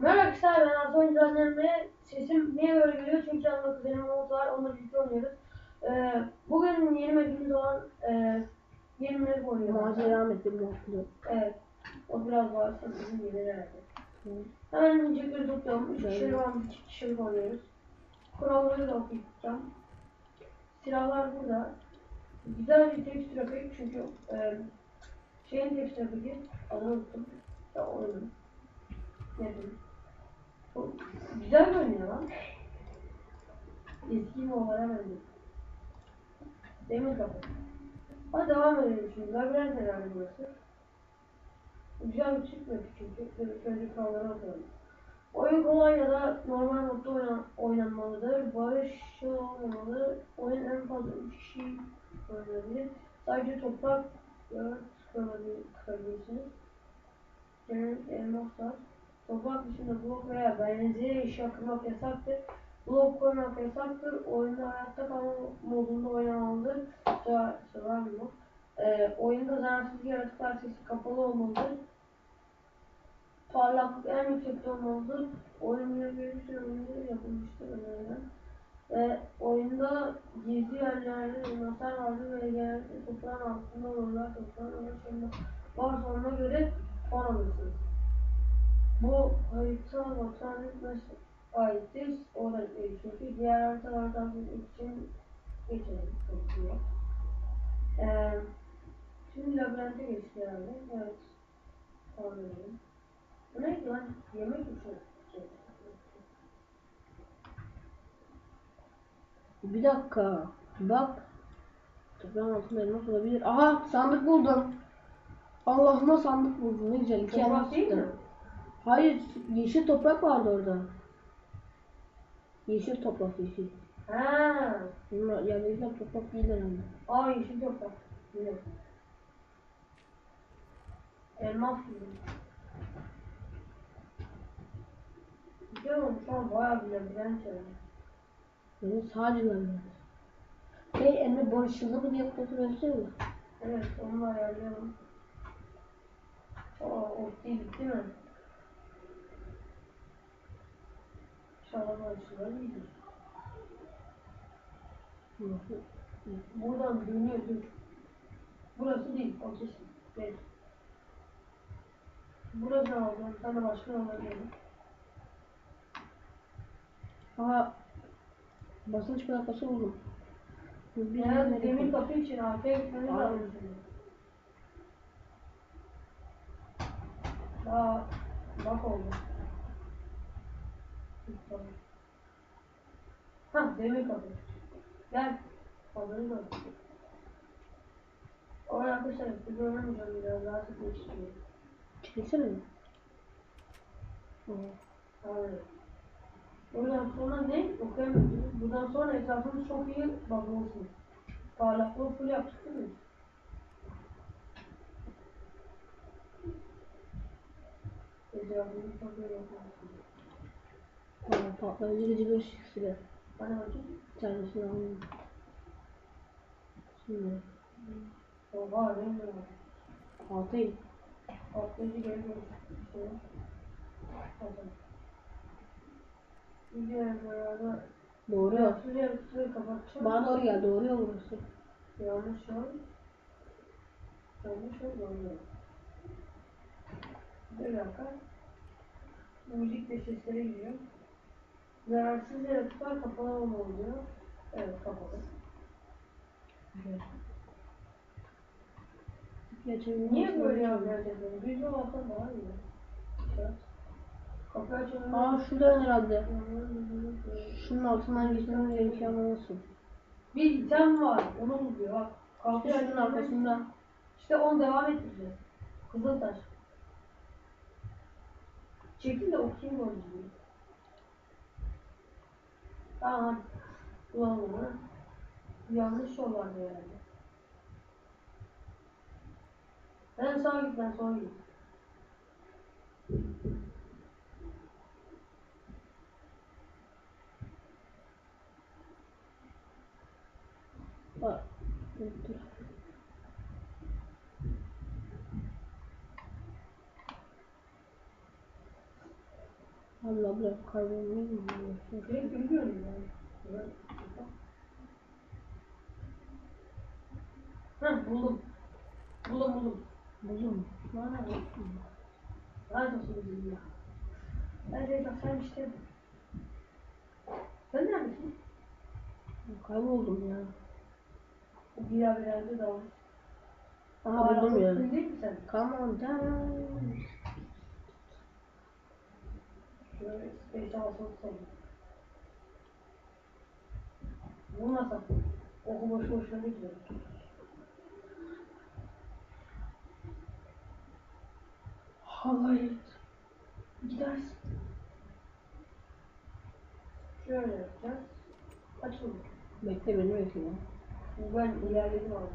Merhaba arkadaşlar ben Aslı Oyuncularından ve sesim niye böyle geliyor? Çünkü yanımda kuzenim Umut var, onunla birlikte oynuyoruz. Ee, bugün yeni mapimiz olan e, yeni map oynuyoruz. Macera Ahmet'in mutlu. Evet. O biraz varsa bizim gelir herhalde. Hı. Hemen öncelikle. Üç Ben- kişilik var, iki kişilik oynuyoruz. Kuralları da okuyacağım. Silahlar burada. Güzel bir tekst trafik çünkü e, şeyin tekst trafiği adını unuttum. Ya oyunun. Ne diyeyim? Güzel görünüyor lan. Eski Moğollara benziyor. Demir kapı. Hadi devam edelim şimdi. Labirent herhalde burası. Güzel bir çıkmıyor çünkü. Şöyle Önce kuralları okuyalım. Oyun kolay ya da normal modda oynan oynanmalıdır. Barışçıl olmamalı. Oyun en fazla 3 kişi oynanabilir. Sadece toprak ve kırabilirsiniz. Genellikle elmaslar. Toprak dışında blok veya benzeri eşya kırmak yasaktır. Blok koymak yasaktır. Oyunda hayatta kalma modunda oynanmalıdır. Sıra, mı? Ee, oyunda zararsız yaratıklar sesi kapalı olmalıdır. Parlaklık en yüksek olmalıdır. Oyunun bir sürümünde yapılmıştır önerilen. Ve oyunda gizli yerlerde elmaslar vardır ve genellikle toprağın altında olurlar. Toprağın altında varsa ona göre puan alırsınız. Bu harita botanik aittir. O da değil çünkü diğer haritalardan için geçelim. İyi. Ee, şimdi labirente geçti herhalde. Evet. Verelim. Bu neydi lan? Yemek şu? Bir dakika. Bak. Toprağın altında elmas olabilir. Aha sandık buldum. Allah'ıma sandık buldum. Ne güzel. İki elmas çıktı. Hayır. Yeşil toprak vardı orada. Yeşil toprak yeşil. Ha. Bunlar yerdekiler toprak değil herhalde. Aa yeşil toprak. Güzel. Elmas gibi. Güzel olmuş ama bayağı bir labirent yani. Benim sadece labirent. Şey Emre barışçıldı mı diye kontrol mi? Evet onu da ayarlayalım. Aa opti bitti mi? Buradan dönüyor dur. Burası değil o kesin. Değil. Burası aldım. De başka alabilirim. Aha basınç plakası. Bir Yani demir kapı için arkaya gitmemiz lazım. Daha bak oldu. Ha demir kapı. Gel. Hazırı da. Oraya arkadaşlar bir görmemeyeceğim biraz daha sıkmak istiyorum. Çekilsene mi? Aynen. Buradan sonra ne? Okuyamıyorsunuz. Buradan sonra etrafınız çok iyi bakmalısınız. Parlaklığı full yaptık değil mi? Etrafınız çok iyi bakmalısınız. Aa, patlayıcı gıcı bir silah. Bana bakayım. Tanesini alayım. Şimdi Oha var? altayım. Patlayıcı geliyor. İşte. Hadi. Gidiyorum beraber. Doğru yol. Şuraya şurayı kapatacağım. Bana doğru gel. Doğru yol burası. Yanlış yol. Yanlış yol doğru yol. Bir dakika. Müzik de seslere giriyor. Zararsız yaratıklar kapalı olmalı diyor. Evet kapalı. Evet. Geçelim. Niye böyle çalışıyorsun? Düz yol alsan daha iyi. Evet. Kapı açalım. Aa şuradan herhalde. Şunun altından geçmemiz gerekiyor ama nasıl? Bir item var. Onu buluyor bak. Kapı İşte şunun açalım. arkasında. İşte onu devam ettireceğiz. Kızıltaş. Çekil de okuyayım onu. Bulalım onu. Yanlış vardı herhalde. Ben sağa git ben git. Bak. Dur dur. Direkt bilmiyorum yani. Evet. Heh buldum. Buldum buldum. Buldum. Bana buldum. Lanet olsun bizim ya. Evet bak sen işte. Sen neredesin? Kayboldum ya. Bir ya bir yerde daha. Aha buldum ya. Değil mi sen? Come on down. Şöyle space alsın tutalım. Bu nasıl? Oku boş boşuna güzel. Hayır. Gidersin. Şöyle yapacağız. Açıldı. Bekle beni bekle. Ben ilerledim abi.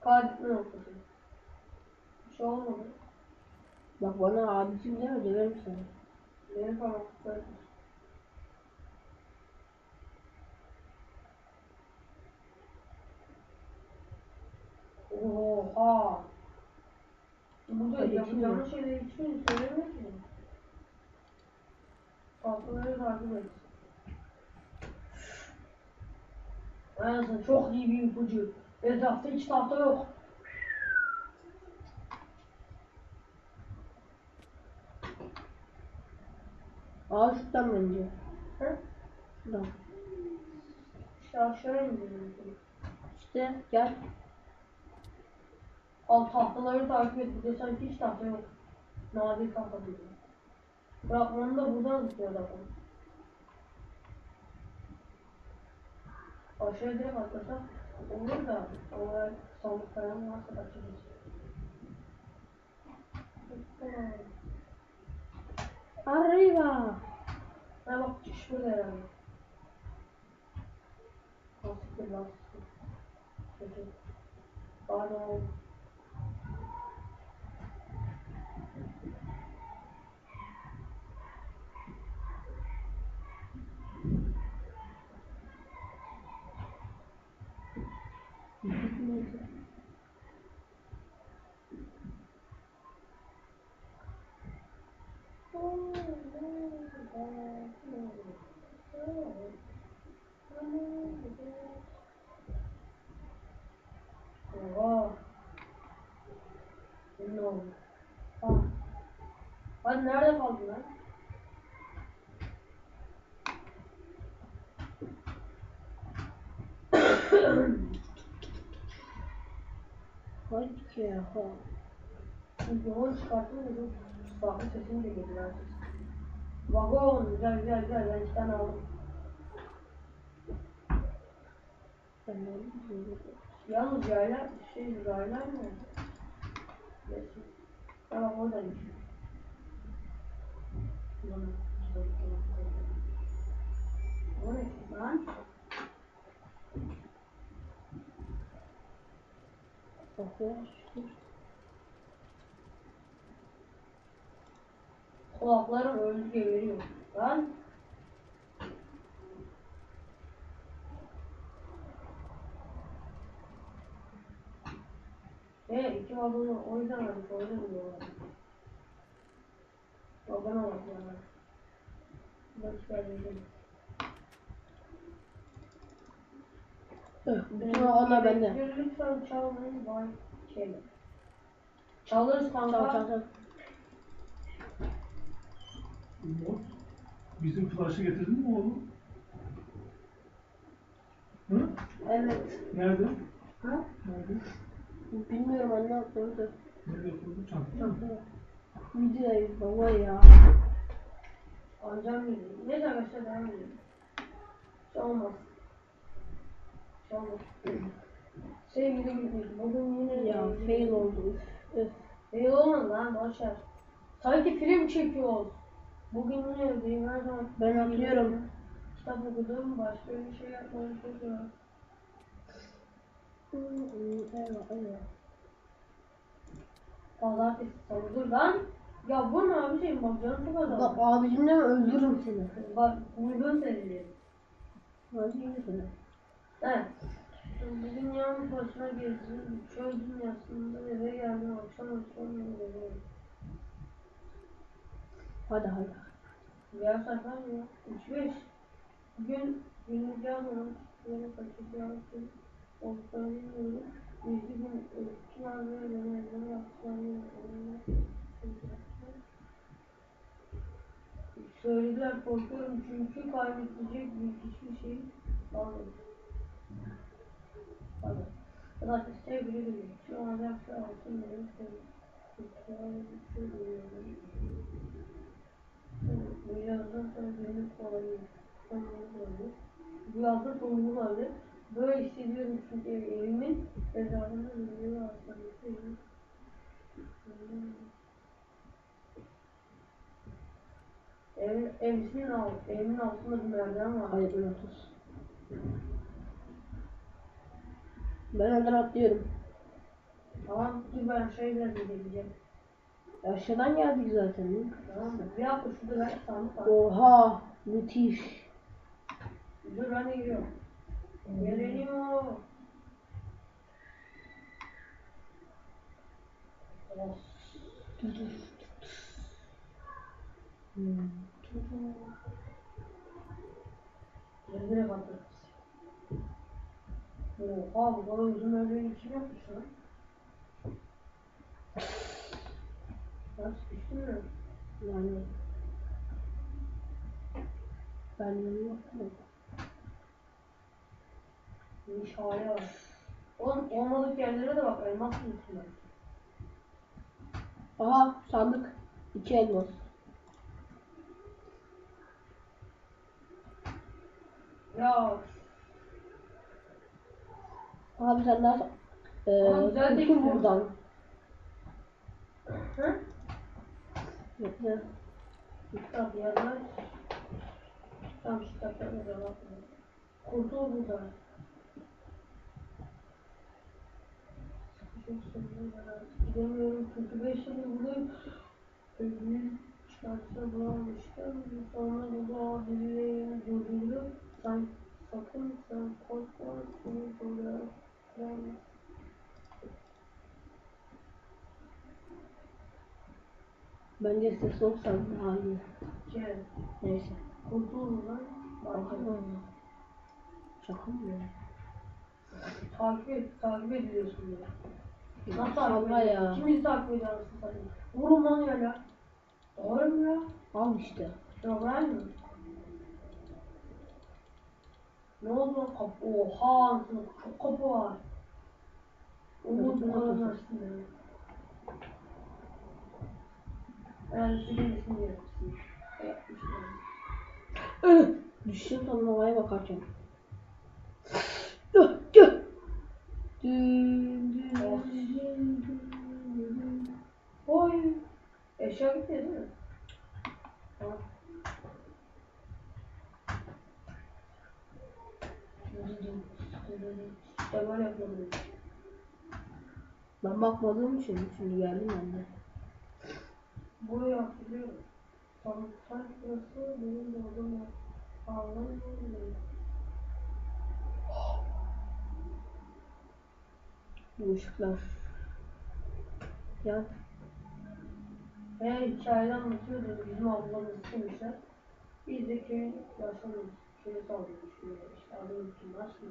Kaydetme noktası. Bir şey olmadı. Bak bana abicim deme döverim seni. Benim parmaklıklar. Oha. Burada Hadi yapacağımız şeyleri hiçbirini söylemiyor ki. Tatlıları takip et. Anasını çok iyi bir ipucu. Etrafta hiç tahta yok. Aa şuradan bence. Hı? Şuradan. İşte aşağıya indirelim. İşte gel. Al tahtaları takip et. Burada sanki hiç tahta yok. Nadir tahta değil. Bırakmanı da buradan tutuyor zaten. Aşağıya direkt atlasak olur da oraya sandık falan varsa kaçırırız. Arriba. Ha bak çıkış burada herhalde. Lastiktir lastiktir. Kötü. Pardon. Oha. Ne oldu? Ah. Hadi nerede kaldın lan? Ya. Ha. Yoğun çıkarttım da çok farklı sesim de geliyor artık. Vagon güzel güzel güzel ben iki tane aldım. Bilmiyorum. Yalnız yaylar şey yaylar mı? Tamam oradaymış. Ulan, güzel, güzel. O ne lan? Kulaklarım öldü geberiyor. Lan. E iki vagonu o yüzden almış, o yüzden diyorlar. Vagona bak ya. Boş Öh, Bütün olanlar bende. Lütfen çalmayın vay şeyler. Çalırız kanka. Çal çal çal. Umut, Bizim flaşı getirdin mi oğlum? Hı? Evet. Nerede? Ha? Nerede? Bilmiyorum anne atladı. Nerede mı? Çantaya. Videoyu baba ya. Alacağım arkadaşlar devam edelim. Şey olmaz. Şey. Sevgili gitmiş. Bugün yine... Ya fail oldu. Fail olmadı lan boşver. Sanki film çekiyoruz. Bugün yine evdeyim her zaman. Ben atlıyorum. Kitap okudum. Başka bir şey yapmadım. Eyvah eyvah. Pazartesi salı. Dur lan. Ya bu ne abi şey bak canım çok Bak azaldı. abicim deme öldürürüm seni. Bak uygun seni. Hadi yürü seni. Evet. Bugün yalnız başına gezdim. Çöl dünyasında eve geldim. Akşam akşam geliyorum. Hadi hadi. Beyaz sayfa mı? 3-5. Bugün günlük yazmıyorum. Yeni paket yazdım. Olduklarını bilmiyorum. Yüzü gün öykü ve beni evden yaptılar. Söylediler korkuyorum çünkü kaybedecek bir hiçbir şey kalmadı. Hadi. Zaten sevgili gibi. Şu an yapsa altın benim. Bu yazdan sonra benim kolayım. Bu yazda sonumuz vardı. Böyle hissediyorum çünkü evimin mezarında bir hastanesi. Ev, evsinin alt, evimin altında bir merdiven var. Hayır ben otuz. Ben önden atlıyorum. Tamam dur ben şeyler gideceğim. Aşağıdan geldik zaten. Tamam mı? Bir hafta şurada ben sandık var. Oha müthiş. Dur ben de giriyorum. Geliyor. Of. Hmm. Gözüne batır. Oha bu kadar uzun merdiven kim yapmış lan? Düştün mü? Yani ben bunu yapmadım. Nişane var. Oğlum olmadık yerlere de bak elmas bulsunlar. Aha sandık. İki elmas. Ya Bir tane daha. Değil kurtul buradan. Hı? Bekle. Kitap yazar. Tam şu da bakma. Kurtul buradan. Gidemiyorum çünkü 5 yıldır buradayım. Ödül çıkarsa bulamamıştım. Sonra burada birileri durdurdu. Sen sakın sen korkma. Seni burada bırakmam. Bence ses olsan daha iyi. Gel. Neyse. Kurtul. Bakalım. Aha. Şaka mı ya? Takip et, takip ediliyorsun bile. Nasıl takip Allah ediyorsun? ya. Kimi takip ediyorsun sen? Vurun lan ya. Doğru mu ya? Al işte. Normal mi? Ne lan kapı? Oha çok kapı var. Umut bu kadar aslında. Yani silinsin diye yapmışsın. Yapmışlar. Düştüm tam havaya bakarken. Dün, dün, dün, dün, dün. Oy. Eşya gitti değil mi? Tamam. Böyle yapıyorum. Ben bakmadığım için şimdi geldim ben de. Burayı hatırlıyorum. Tam sanki burası benim de odam var. Anlamıyorum. Bu ışıklar. Ya He hikayeden anlatıyordu bizim ablamız kimse. Biz de köyün yaşamıyoruz. Köyü saldırmış böyle işte adım kim nasıl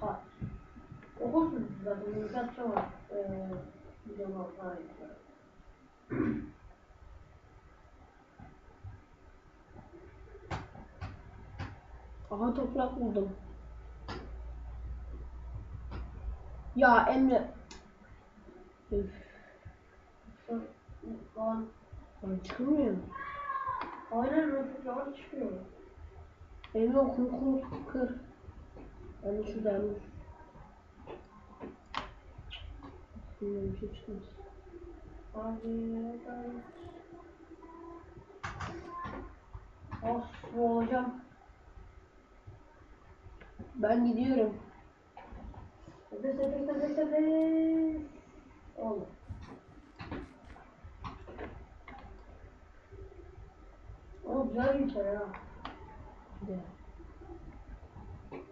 Kat. Okursunuz zaten İngilizce var. Ablamız aha toprak buldum. Ya Emre. Üf, Şu lan ben çıkamıyorum. aynen yavaş çıkıyor. Emre kur, kır. Ben de şuradan. Bilmiyorum bir şey çıkmaz. Hadi hadi. Of boğulacağım. Ben gidiyorum. Nefes nefes nefes nefes. Oldu. O güzel bir şey ya. Bir de.